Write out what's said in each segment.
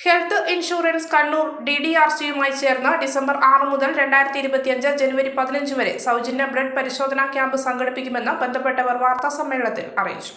Health insurance Kannur D D R സിയുമായി ചേർന്ന് December ആറ് മുതൽ രണ്ടായിരത്തി ഇരുപത്തിയഞ്ച് ജനുവരി പതിനഞ്ച് വരെ സൗജന്യ ബ്ലഡ് പരിശോധനാ ക്യാമ്പ് സംഘടിപ്പിക്കുമെന്ന് ബന്ധപ്പെട്ടവർ വാർത്താസമ്മേളനത്തിൽ അറിയിച്ചു.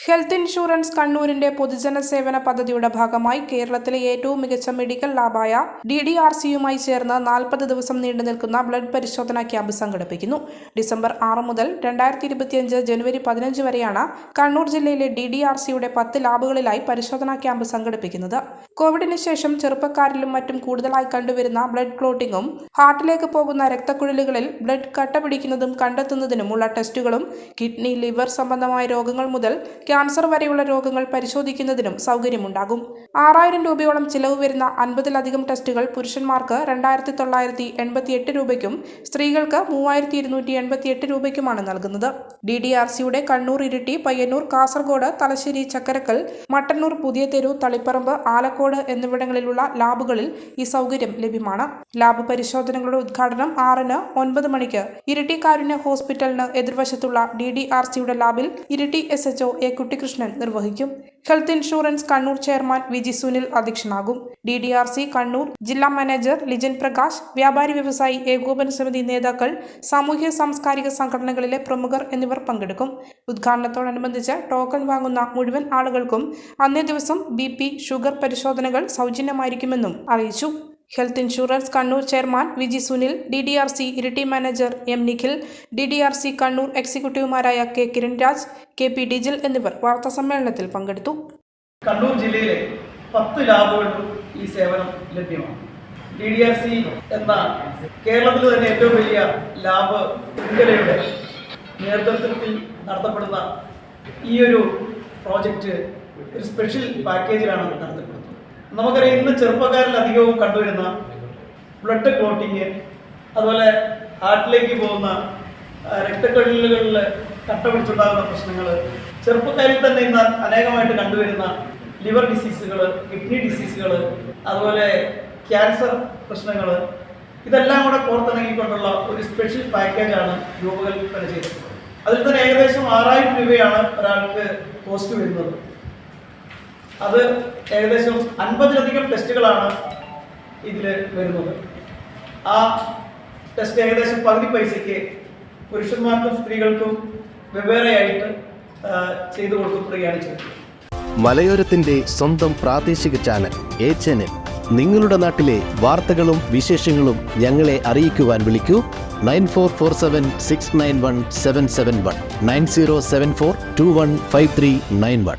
ഹെൽത്ത് ഇൻഷുറൻസ് കണ്ണൂരിന്റെ പൊതുജന സേവന പദ്ധതിയുടെ ഭാഗമായി കേരളത്തിലെ ഏറ്റവും മികച്ച മെഡിക്കൽ ലാബായ ഡി ഡി ആർ സിയുമായി ചേർന്ന് നാൽപ്പത് ദിവസം നീണ്ടു നിൽക്കുന്ന ബ്ലഡ് പരിശോധനാ ക്യാമ്പ് സംഘടിപ്പിക്കുന്നു. ഡിസംബർ ആറ് മുതൽ രണ്ടായിരത്തി ഇരുപത്തിയഞ്ച് ജനുവരി പതിനഞ്ച് വരെയാണ് കണ്ണൂർ ജില്ലയിലെ ഡി ഡി ആർ സിയുടെ പത്ത് ലാബുകളിലായി പരിശോധനാ ക്യാമ്പ് സംഘടിപ്പിക്കുന്നത്. കോവിഡിന് ശേഷം ചെറുപ്പക്കാരിലും മറ്റും കൂടുതലായി കണ്ടുവരുന്ന ബ്ലഡ് ക്ലോട്ടിങ്ങും ഹാർട്ടിലേക്ക് പോകുന്ന രക്തക്കുഴലുകളിൽ ബ്ലഡ് കട്ട പിടിക്കുന്നതും കണ്ടെത്തുന്നതിനുമുള്ള ടെസ്റ്റുകളും കിഡ്നി ലിവർ സംബന്ധമായ രോഗങ്ങൾ മുതൽ ക്യാൻസർ വരെയുള്ള രോഗങ്ങൾ പരിശോധിക്കുന്നതിനും സൗകര്യമുണ്ടാകും. ആറായിരം രൂപയോളം ചിലവ് വരുന്ന അൻപതിലധികം ടെസ്റ്റുകൾ പുരുഷന്മാർക്ക് രണ്ടായിരത്തി തൊള്ളായിരത്തി എൺപത്തി എട്ട് രൂപയ്ക്കും സ്ത്രീകൾക്ക് മൂവായിരത്തി ഇരുന്നൂറ്റി എൺപത്തിയെട്ട് രൂപയ്ക്കുമാണ് നൽകുന്നത്. ഡി ഡി ആർ സിയുടെ കണ്ണൂർ ഇരിട്ടി പയ്യന്നൂർ കാസർഗോഡ് തലശ്ശേരി ചക്കരക്കൽ മട്ടന്നൂർ പുതിയ തെരു തളിപ്പറമ്പ് ആലക്കോട് എന്നിവിടങ്ങളിലുള്ള ലാബുകളിൽ ഈ സൗകര്യം ലഭ്യമാണ്. ലാബ് പരിശോധനകളുടെ ഉദ്ഘാടനം ആറിന് ഒൻപത് മണിക്ക് ഇരിട്ടി കാരുണ്യ ഹോസ്പിറ്റലിന് എതിർവശത്തുള്ള ഡി ഡി ആർ സിയുടെ ലാബിൽ Iritty S H O A Kuttikrishnan നിർവഹിക്കും. Health insurance Kannur chairman Viji Sunil അധ്യക്ഷനാകും. D D R C Kannur ജില്ലാ മാനേജർ ലിജൻ പ്രകാശ് വ്യാപാരി വ്യവസായി ഏകോപന സമിതി നേതാക്കൾ സാമൂഹ്യ സാംസ്കാരിക സംഘടനകളിലെ പ്രമുഖർ എന്നിവർ പങ്കെടുക്കും. ഉദ്ഘാടനത്തോടനുബന്ധിച്ച് ടോക്കൺ വാങ്ങുന്ന മുഴുവൻ ആളുകൾക്കും അന്നേ ദിവസം ബി ഷുഗർ പരിശോധനകൾ സൗജന്യമായിരിക്കുമെന്നും അറിയിച്ചു. Health insurance Kannur chairman Viji Sunil D D R C Iritty manager M Nikhil D D R C Kannur എക്സിക്യൂട്ടീവുമാരായ K Kiran Raj K P Dijil എന്നിവർ വാർത്താ സമ്മേളനത്തിൽ പങ്കെടുത്തു. കണ്ണൂർ ജില്ലയിലെ പത്ത് ലാബുകളിലും ഈ സേവനം ലഭ്യമാണ്. ഡി ഡി ആർ സി എന്ന കേരളത്തിൽ തന്നെ ഏറ്റവും വലിയ ലാബ് ശൃംഖലയുടെ നേതൃത്വത്തിൽ നടത്തപ്പെടുന്ന ഈ ഒരു പ്രോജക്റ്റ് ഒരു സ്പെഷ്യൽ പാക്കേജിലാണ് നടത്തപ്പെടുന്നത്. നമുക്കറിയാം ഇന്ന് ചെറുപ്പക്കാരിൽ അധികവും കണ്ടുവരുന്ന ബ്ലഡ് ക്ലോട്ടിങ് അതുപോലെ ഹാർട്ടിലേക്ക് പോകുന്ന രക്തക്കൊഴിലുകളിൽ കട്ട പിടിച്ചുണ്ടാകുന്ന പ്രശ്നങ്ങൾ ചെറുപ്പക്കാരിൽ തന്നെ ഇന്ന് അനേകമായിട്ട് കണ്ടുവരുന്ന ലിവർ ഡിസീസുകൾ കിഡ്നി ഡിസീസുകൾ അതുപോലെ ക്യാൻസർ പ്രശ്നങ്ങൾ ഇതെല്ലാം കൂടെ കോർത്തിണങ്ങിക്കൊണ്ടുള്ള ഒരു സ്പെഷ്യൽ പാക്കേജാണ് രൂപകൽപ്പന ചെയ്തിട്ടുള്ളത് അതിൽ തന്നെ ഏകദേശം ആറായിരം രൂപയാണ് ഒരാൾക്ക് കോസ്റ്റ് വരുന്നത്. അത് ഏകദേശം അൻപതിലധികം ടെസ്റ്റുകളാണ് ഇതിൽ വരുന്നത്. ആ ടെസ്റ്റ് ഏകദേശം പകുതി പൈസയ്ക്ക് പുരുഷന്മാർക്കും സ്ത്രീകൾക്കും വെവ്വേറെയായിട്ട് ചെയ്തു കൊടുക്കുകയാണ് ചെയ്തത്. മലയോരത്തിന്റെ സ്വന്തം പ്രാദേശിക ചാനൽ എ ചാനൽ. നിങ്ങളുടെ നാട്ടിലെ വാർത്തകളും വിശേഷങ്ങളും ഞങ്ങളെ അറിയിക്കുവാൻ വിളിക്കൂ. Nine four four seven six nine one seven seven one. Nine zero seven four two one five three nine one.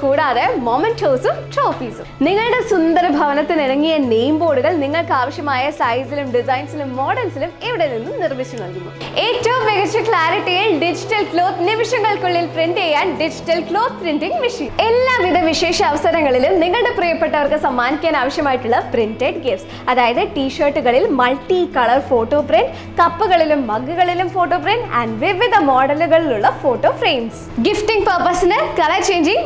കൂടാതെ മൊമെന്റോസും ട്രോഫീസും നിങ്ങളുടെ സുന്ദര ഭവനത്തിന് ഇണങ്ങിയ നെയിം ബോർഡുകൾ നിങ്ങൾക്ക് ആവശ്യമായ സൈസിലും ഡിസൈൻസിലും മോഡൽസിലും ഇവിടെ നിന്നും നിർമ്മിച്ചു നൽകുന്നു? ഏറ്റവും മികച്ച ക്ലാരിറ്റിയിൽ ഡിജിറ്റൽ ക്ലോത്ത് നിമിഷങ്ങൾക്കുള്ളിൽ പ്രിന്റ് ചെയ്യാൻ ഡിജിറ്റൽ ക്ലോത്ത് പ്രിന്റിംഗ് മെഷീൻ എല്ലാവിധ വിശേഷ അവസരങ്ങളിലും നിങ്ങളുടെ പ്രിയപ്പെട്ടവർക്ക് സമ്മാനിക്കാൻ ആവശ്യമായിട്ടുള്ള പ്രിന്റഡ് ഗിഫ്റ്റ്സ് അതായത് ടീഷർട്ടുകളിൽ മൾട്ടി കളർ ഫോട്ടോ പ്രിന്റ് കപ്പുകളിലും മഗ്ഗുകളിലും ഫോട്ടോ പ്രിന്റ് ആൻഡ് വിവിധ മോഡലുകളിലുള്ള ഫോട്ടോ ഫ്രെയിംസ് ഗിഫ്റ്റിംഗ് പർപ്പസിന് കളർ ചേഞ്ചിങ്